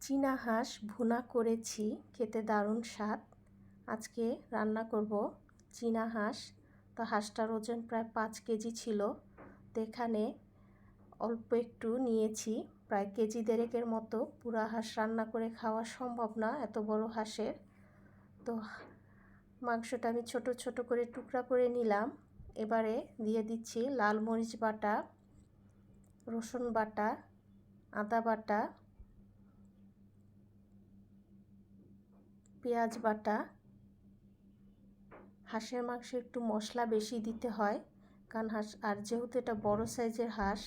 চীনা হাঁস ভুনা করেছি, খেতে দারুণ স্বাদ। আজকে রান্না করব চীনা হাঁস। তো হাঁসটার ওজন প্রায় পাঁচ কেজি ছিল। তো এখানে অল্প একটু নিয়েছি। প্রায় কেজি দেড়েকের মতো। পুরা হাঁস রান্না করে খাওয়া সম্ভব না, এত বড় হাঁসের। তো মাংসটা আমি ছোট ছোট করে টুকরা করে নিলাম। এবারে দিয়ে দিচ্ছি লাল মরিচ বাটা, রসুন বাটা, আদা বাটা পেঁয়াজ বাটা, হাঁসের মাংসে একটু মশলা বেশি দিতে হয়, কারণ হাঁস, আর যেহেতু এটা বড় সাইজের হাঁস,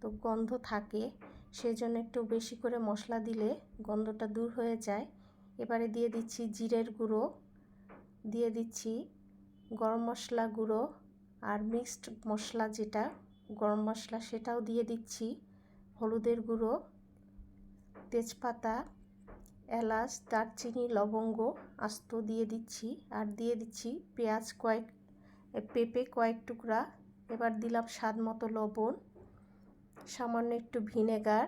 তো গন্ধ থাকে সেই জন্য একটু বেশি করে মশলা দিলে গন্ধটা দূর হয়ে যায়। এবারে দিয়ে দিচ্ছি জিরের গুঁড়ো, দিয়ে দিচ্ছি গরম মশলা গুঁড়ো, আর মিক্সড মশলা যেটা, গরম মশলা সেটাও দিয়ে দিচ্ছি, হলুদের গুঁড়ো, তেজপাতা এলাচ, দারচিনি, লবঙ্গ আস্ত দিয়ে দিচ্ছি আর দিয়ে দিচ্ছি পেঁয়াজ কয়েক পেঁপে কয়েক টুকরা। এবার দিলাম স্বাদ মতো লবণ, সামান্য একটু ভিনেগার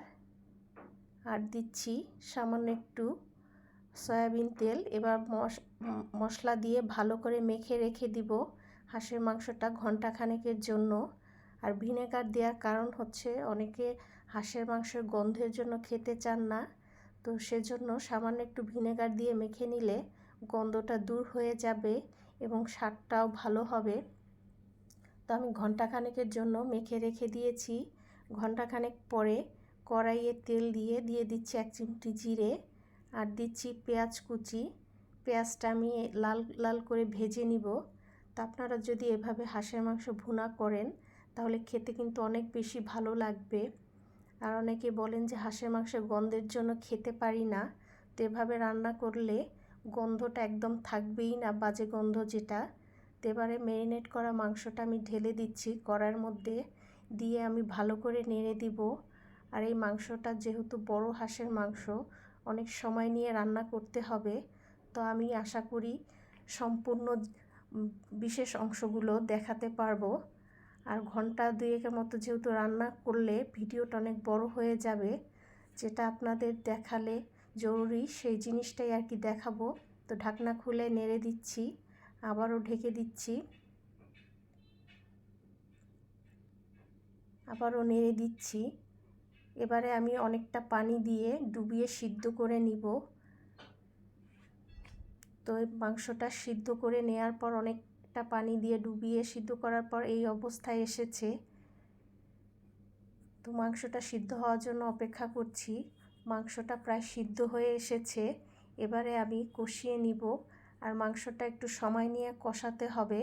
আর দিচ্ছি সামান্য একটু সয়াবিন তেল। এবার মশলা দিয়ে ভালো করে মেখে রেখে দিব হাঁসের মাংসটা ঘণ্টা খানেকের জন্য। আর ভিনেগার দেওয়ার কারণ হচ্ছে অনেকে হাঁসের মাংসের গন্ধের জন্য খেতে চান না। তো সেজন্য সামান্য একটু ভিনেগার দিয়ে মেখে নিলে গন্ধটা দূর হয়ে যাবে এবং স্বাদটাও ভালো হবে। তো আমি ঘন্টাখানেকের জন্য মেখে রেখে দিয়েছি। ঘন্টাখানেক পরে কড়াইয়ে তেল দিয়ে দিয়ে দিচ্ছি এক চিমটি জিরে আর দিচ্ছি পেঁয়াজ কুচি। পেঁয়াজটা আমি লাল লাল করে ভেজে নিব। তা আপনারা যদি এভাবে হাঁসের মাংস ভুনা করেন তাহলে খেতে কিন্তু অনেক বেশি ভালো লাগবে। আর অনেকে বলেন যে হাঁসের মাংসের গন্ধের জন্য খেতে পারি না। তো এভাবে রান্না করলে গন্ধটা একদম থাকবেই না, বাজে গন্ধ যেটা। তো এবারে ম্যারিনেট করা মাংসটা আমি ঢেলে দিচ্ছি কড়ার মধ্যে দিয়ে আমি ভালো করে নেড়ে দিব। আর এই মাংসটা যেহেতু বড় হাঁসের মাংস, অনেক সময় নিয়ে রান্না করতে হবে। তো আমি আশা করি সম্পূর্ণ বিশেষ অংশগুলো দেখাতে পারব। আর ঘণ্টা দুয়েকের মতো যেহেতু রান্না করলে ভিডিওটা অনেক বড় হয়ে যাবে, যেটা আপনাদের দেখালে জরুরি, সেই জিনিসটাই আর কি দেখাবো। তো ঢাকনা খুলে নেড়ে দিচ্ছি, আবারও ঢেকে দিচ্ছি। আবারও নেড়ে দিচ্ছি। এবারে আমি অনেকটা পানি দিয়ে ডুবিয়ে সিদ্ধ করে নিব। তো মাংসটা সিদ্ধ করে নেওয়ার পর অনেক একটা পানি দিয়ে ডুবিয়ে সিদ্ধ করার পর এই অবস্থায় এসেছে। তো মাংসটা সিদ্ধ হওয়ার জন্য অপেক্ষা করছি। মাংসটা প্রায় সিদ্ধ হয়ে এসেছে। এবারে আমি কষিয়ে নিব আর মাংসটা একটু সময় নিয়ে কষাতে হবে।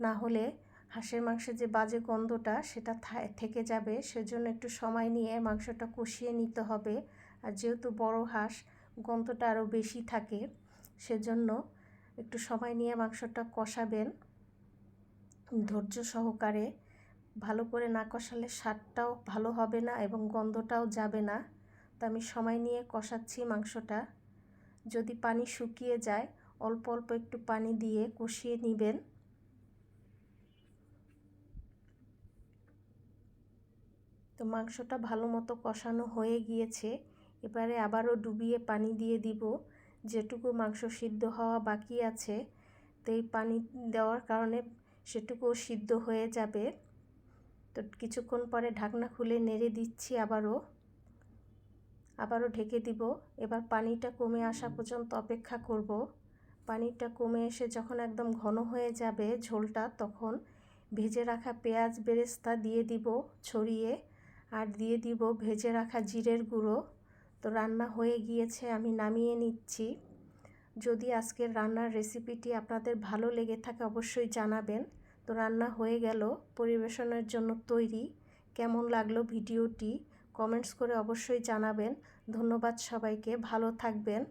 না হলে হাঁসের মাংসের যে বাজে গন্ধটা সেটা থেকে যাবে। সেজন্য একটু সময় নিয়ে মাংসটা কষিয়ে নিতে হবে। আর যেহেতু বড় হাঁস গন্ধটা আরও বেশি থাকে, সেজন্য একটু সময় নিয়ে মাংসটা কষাবেন। ধৈর্য সহকারে ভালো করে না কষালে স্বাদটাও ভালো হবে না এবং গন্ধটাও যাবে না। তো আমি সময় নিয়ে কষাচ্ছি মাংসটা। যদি পানি শুকিয়ে যায়, অল্প অল্প একটু পানি দিয়ে কষিয়ে নেবেন। তো মাংসটা ভালো মতো কষানো হয়ে গিয়েছে। এবারে আবারও ডুবিয়ে পানি দিয়ে দিব। যেটুকু মাংস সিদ্ধ হওয়া বাকি আছে তো এই পানি দেওয়ার কারণে সেটুকুও সিদ্ধ হয়ে যাবে। তো কিছুক্ষণ পরে ঢাকনা খুলে নেড়ে দিচ্ছি আবারও। আবারও ঢেকে দিব। এবার পানিটা কমে আসা পর্যন্ত অপেক্ষা করব। পানিটা কমে এসে যখন একদম ঘন হয়ে যাবে ঝোলটা, তখন ভেজে রাখা পেঁয়াজ বেরেস্তা দিয়ে দিব ছড়িয়ে, আর দিয়ে দিব ভেজে রাখা জিরের গুঁড়ো। তো রান্না হয়ে গিয়েছে, আমি নামিয়ে নিচ্ছি। যদি আজকের রান্নার রেসিপিটি আপনাদের ভালো লেগে থাকে অবশ্যই জানাবেন। তো রান্না হয়ে গেল, পরিবেশনের জন্য তৈরি। কেমন লাগল ভিডিওটি? কমেন্টস করে অবশ্যই জানাবেন। ধন্যবাদ সবাইকে, ভালো থাকবেন।